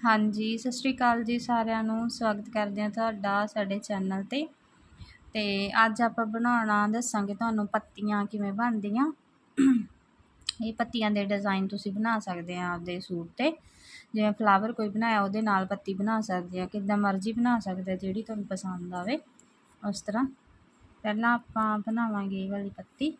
ਹਾਂਜੀ, ਸਤਿ ਸ਼੍ਰੀ ਅਕਾਲ ਜੀ ਸਾਰਿਆਂ ਨੂੰ। ਸਵਾਗਤ ਕਰਦੇ ਹਾਂ ਤੁਹਾਡਾ ਸਾਡੇ ਚੈਨਲ ਤੇ। ਤੇ ਅੱਜ ਆਪਾਂ ਬਣਾਉਣਾ, ਦੱਸਾਂਗੇ ਤੁਹਾਨੂੰ ਪੱਤੀਆਂ ਕਿਵੇਂ ਬਣਦੀਆਂ। ਇਹ ਪੱਤੀਆਂ ਦੇ ਡਿਜ਼ਾਈਨ ਤੁਸੀਂ ਬਣਾ ਸਕਦੇ ਆ ਆਪਦੇ ਸੂਟ ਤੇ। ਜਿਵੇਂ ਫਲਾਵਰ ਕੋਈ ਬਣਾਇਆ, ਉਹਦੇ ਨਾਲ ਪੱਤੀ ਬਣਾ ਸਕਦੇ ਆ ਕਿੱਦਾਂ ਮਰਜ਼ੀ ਬਣਾ ਸਕਦੇ ਜਿਹੜੀ ਤੁਹਾਨੂੰ ਪਸੰਦ ਆਵੇ। ਉਸ ਤਰ੍ਹਾਂ। ਪਹਿਲਾਂ ਆਪਾਂ ਬਣਾਵਾਂਗੇ ਇਹ ਵਾਲੀ ਪੱਤੀ।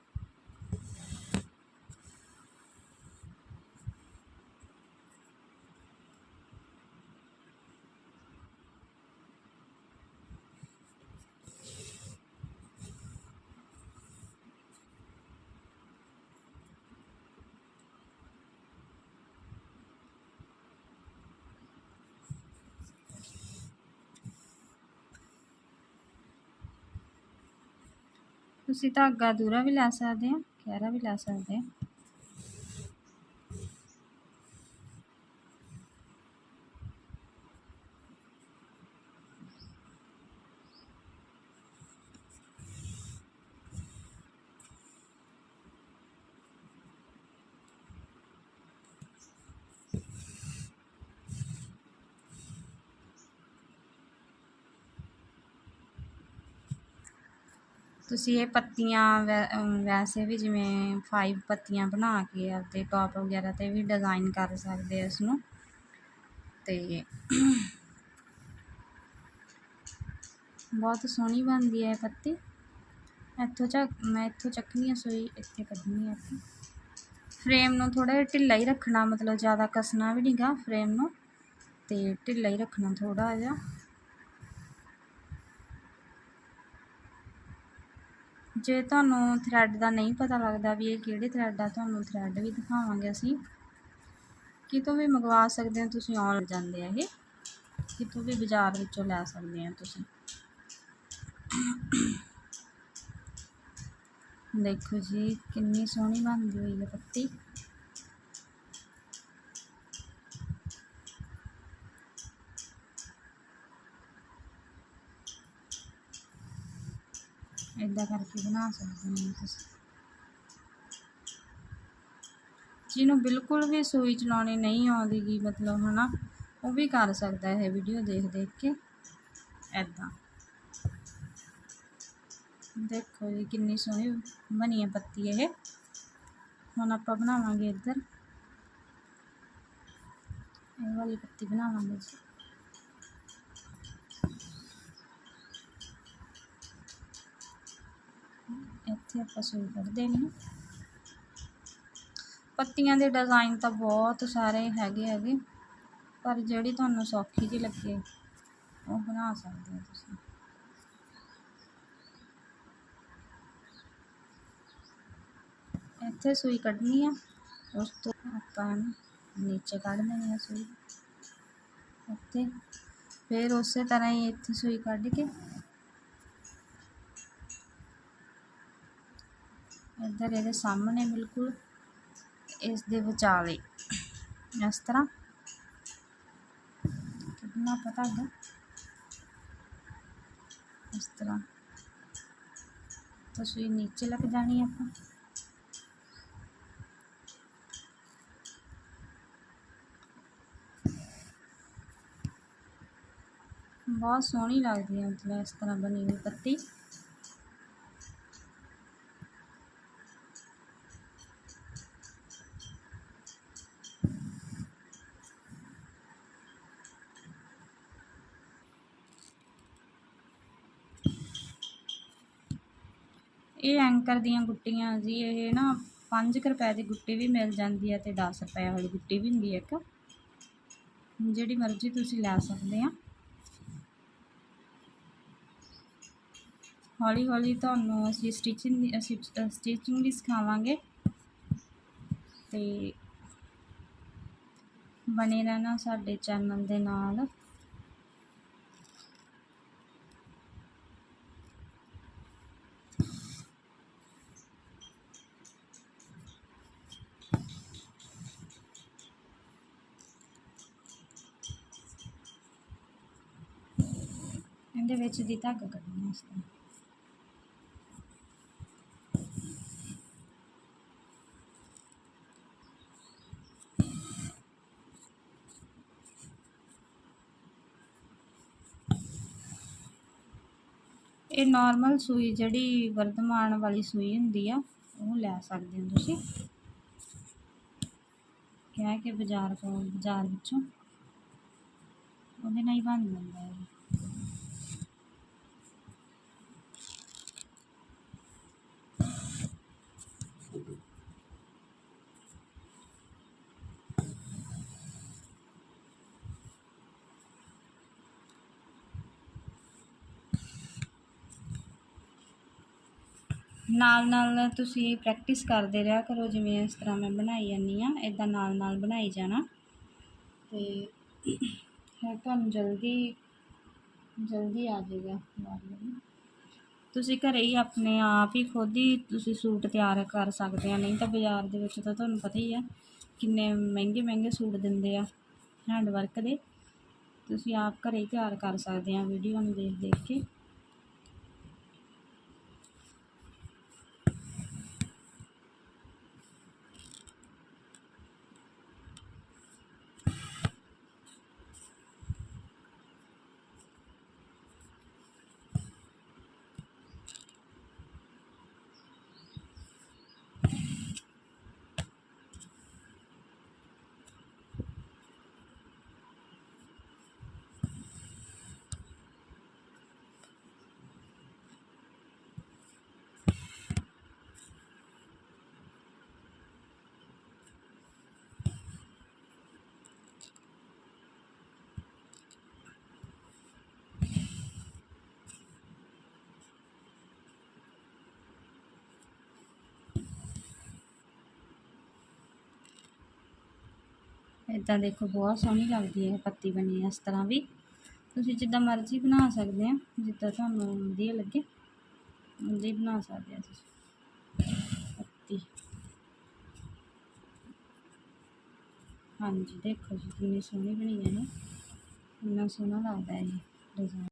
ਤੁਸੀਂ ਧਾਗਾ ਦੂਰਾ ਵੀ ਲੈ ਸਕਦੇ ਆ ਗਹਿਰਾ ਵੀ ਲੈ ਸਕਦੇ ਆ ਤੁਸੀਂ ਇਹ ਪੱਤੀਆਂ ਵੈ ਵੈਸੇ ਵੀ ਜਿਵੇਂ ਫਾਈਵ ਪੱਤੀਆਂ ਬਣਾ ਕੇ ਆਪਦੇ ਟੋਪ ਵਗੈਰਾ ਤੇ ਵੀ ਡਿਜ਼ਾਇਨ ਕਰ ਸਕਦੇ ਆ ਇਸ ਨੂੰ ਤੇ ਬਹੁਤ ਸੋਹਣੀ ਬਣਦੀ ਹੈ ਪੱਤੀ। ਇੱਥੋਂ ਚੱਕ, ਮੈਂ ਇੱਥੋਂ ਚੱਕਣੀ ਆ, ਸੋਈ ਇੱਥੇ ਕੱਢਣੀ ਆ ਫਰੇਮ ਨੂੰ ਥੋੜ੍ਹਾ ਜਿਹਾ ਢਿੱਲਾ ਹੀ ਰੱਖਣਾ, ਮਤਲਬ ਜ਼ਿਆਦਾ ਕੱਸਣਾ ਵੀ ਨਹੀਂਗਾ ਫਰੇਮ ਨੂੰ। ਅਤੇ ਢਿੱਲਾ ਹੀ ਰੱਖਣਾ ਥੋੜ੍ਹਾ ਜਿਹਾ। ਜੇ ਤੁਹਾਨੂੰ ਥਰੈਡ ਦਾ ਨਹੀਂ ਪਤਾ ਲੱਗਦਾ ਵੀ ਇਹ ਕਿਹੜੇ ਥਰੈਡ ਆ, ਤੁਹਾਨੂੰ ਥਰੈਡ ਵੀ ਦਿਖਾਵਾਂਗੇ ਅਸੀਂ। ਕਿਤੋਂ ਵੀ ਮੰਗਵਾ ਸਕਦੇ ਹੋ ਤੁਸੀਂ ਆਨ ਜਾਂਦੇ ਆ ਇਹ। ਕਿਤੋਂ ਵੀ ਬਾਜ਼ਾਰ ਵਿੱਚੋਂ ਲੈ ਸਕਦੇ ਆ ਤੁਸੀਂ। ਦੇਖੋ ਜੀ, ਕਿੰਨੀ ਸੋਹਣੀ ਬਣਦੀ ਹੋਈ ਹੈ ਪੱਤੀ। ਇਦਾਂ ਕਰਕੇ ਬਣਾ ਸਕਦੇ ਹੋ ਤੁਸੀਂ ਜਿਹਨੂੰ ਬਿਲਕੁਲ ਵੀ ਸੂਈ ਚਲਾਉਣੀ ਨਹੀਂ ਆਉਂਦੀਗੀ ਮਤਲਬ ਹਨਾ ਉਹ ਵੀ ਕਰ ਸਕਦਾ ਇਹ ਵੀਡੀਓ ਦੇਖ ਦੇਖ ਕੇ ਐਦਾਂ ਦੇਖੋ ਜੀ ਕਿੰਨੀ ਸੋਹਣੀ ਬਣੀ ਹੈ ਪੱਤੀ ਇਹ ਹੁਣ ਆਪਾਂ ਬਣਾਵਾਂਗੇ ਇੱਧਰ ਇਹ ਵਾਲੀ ਪੱਤੀ ਬਣਾਵਾਂਗੇ ਜੀ ਇੱਥੇ ਆਪਾਂ ਸੂਈ ਕੱਢ ਦੇਣੀ ਪੱਤੀਆਂ ਦੇ ਡਿਜ਼ਾਈਨ ਤਾਂ ਬਹੁਤ ਸਾਰੇ ਹੈਗੇ ਹੈਗੇ, ਪਰ ਜਿਹੜੀ ਤੁਹਾਨੂੰ ਸੌਖੀ ਜਿਹੀ ਲੱਗੇ, ਉਹ ਬਣਾ ਸਕਦੇ ਹੋ ਤੁਸੀਂ। ਇੱਥੇ ਸੂਈ ਕੱਢਣੀ ਆ, ਉਸ ਤੋਂ ਆਪਾਂ ਨੀਚੇ ਕੱਢ ਦੇਣੀ ਆ ਸੂਈ। ਇੱਥੇ ਫਿਰ ਉਸੇ ਤਰ੍ਹਾਂ ਹੀ ਇੱਥੇ ਸੂਈ ਕੱਢ ਕੇ ਇਧਰ ਇਹਦੇ ਸਾਹਮਣੇ ਬਿਲਕੁਲ ਇਸ ਦੇ ਵਿਚਾਲੇ। ਇਸ ਤਰ੍ਹਾਂ। ਕਿੰਨਾ ਪਤਾ ਹੈ ਇਸ ਤਰ੍ਹਾਂ। ਤਸਵੀਰ ਨੀਚੇ ਲੱਗ ਜਾਣੀ ਆਪਾਂ। ਬਹੁਤ ਸੋਹਣੀ ਲੱਗਦੀ ਹੈ ਮਤਲਬ ਇਸ ਤਰ੍ਹਾਂ ਬਣੀ ਹੋਈ ਪੱਤੀ। ਇਹ ਐਂਕਰ ਦੀਆਂ ਗੁੱਟੀਆਂ ਜੀ, ਇਹ ਨਾ 5 ਰੁਪਏ ਦੀ ਗੁੱਟੀ ਵੀ ਮਿਲ ਜਾਂਦੀ ਹੈ ਤੇ 10 ਰੁਪਏ ਵਾਲੀ ਗੁੱਟੀ ਵੀ ਹੁੰਦੀ ਹੈ ਇੱਕ। ਜਿਹੜੀ ਮਰਜ਼ੀ ਤੁਸੀਂ ਲੈ ਸਕਦੇ ਆ। ਹੌਲੀ ਹੌਲੀ ਤੁਹਾਨੂੰ ਅਸੀਂ ਸਟਿਚਿੰਗ ਅਸੀਂ ਸਟਿਚਿੰਗ ਵੀ ਸਿਖਾਵਾਂਗੇ। ਤੇ ਬਣੇ ਰਹਿਣਾ ਸਾਡੇ ਚੈਨਲ ਦੇ ਨਾਲ। ਇਹਦੇ ਵਿੱਚ ਦੀ ਧੱਕ ਕੱਢਣਾ ਇਸ ਇਹ ਨਾਰਮਲ ਸੂਈ ਜਿਹੜੀ ਵਰਤਮਾਨ ਵਾਲੀ ਸੂਈ ਹੁੰਦੀ ਆ, ਉਹ ਲੈ ਸਕਦੇ ਹੋ ਤੁਸੀਂ। ਕਿਹਾ ਕਿ ਬਾਜ਼ਾਰ ਤੋਂ, ਬਾਜ਼ਾਰ ਵਿੱਚੋਂ। ਉਹਦੇ ਨਾਲ ਹੀ ਬਣ ਜਾਂਦਾ ਹੈ ਨਾਲ ਨਾਲ ਤੁਸੀਂ ਪ੍ਰੈਕਟਿਸ ਕਰਦੇ ਰਿਹਾ ਕਰੋ, ਜਿਵੇਂ ਇਸ ਤਰ੍ਹਾਂ ਮੈਂ ਬਣਾਈ ਜਾਂਦੀ ਹਾਂ ਇੱਦਾਂ ਨਾਲ ਨਾਲ ਬਣਾਈ ਜਾਣਾ। ਅਤੇ ਤੁਹਾਨੂੰ ਜਲਦੀ ਜਲਦੀ ਆ ਜਾਏਗਾ ਤੁਸੀਂ ਘਰੇ ਹੀ ਆਪਣੇ ਆਪ ਹੀ ਖੁਦ ਹੀ ਤੁਸੀਂ ਸੂਟ ਤਿਆਰ ਕਰ ਸਕਦੇ ਆ, ਨਹੀਂ ਤਾਂ ਬਾਜ਼ਾਰ ਦੇ ਵਿੱਚ ਤਾਂ ਤੁਹਾਨੂੰ ਪਤਾ ਹੀ ਆ ਕਿੰਨੇ ਮਹਿੰਗੇ ਮਹਿੰਗੇ ਸੂਟ ਦਿੰਦੇ ਆ ਹੈਂਡ ਵਰਕ ਦੇ। ਤੁਸੀਂ ਆਪ ਘਰੇ ਹੀ ਤਿਆਰ ਕਰ ਸਕਦੇ ਆ ਵੀਡੀਓ ਨੂੰ ਦੇਖ ਦੇਖ ਕੇ। ਇਦਾਂ ਦੇਖੋ ਬਹੁਤ ਸੋਹਣੀ ਲੱਗਦੀ ਹੈ ਪੱਤੀ ਬਣੀ ਇਸ ਤਰ੍ਹਾਂ ਵੀ। ਤੁਸੀਂ ਜਿੱਦਾਂ ਮਰਜ਼ੀ ਬਣਾ ਸਕਦੇ ਆ, ਜਿੱਦਾਂ ਤੁਹਾਨੂੰ ਵਧੀਆ ਲੱਗੇ ਉਦਾਂ ਹੀ ਬਣਾ ਸਕਦੇ ਆ ਤੁਸੀਂ। ਪੱਤੀ। ਹਾਂਜੀ, ਦੇਖੋ ਜੀ, ਕਿੰਨੀ ਸੋਹਣੀ ਬਣੀ ਹੈ ਨਾ। ਕਿੰਨਾ ਸੋਹਣਾ ਲੱਗਦਾ ਹੈ ਇਹ ਡਿਜ਼ਾਈਨ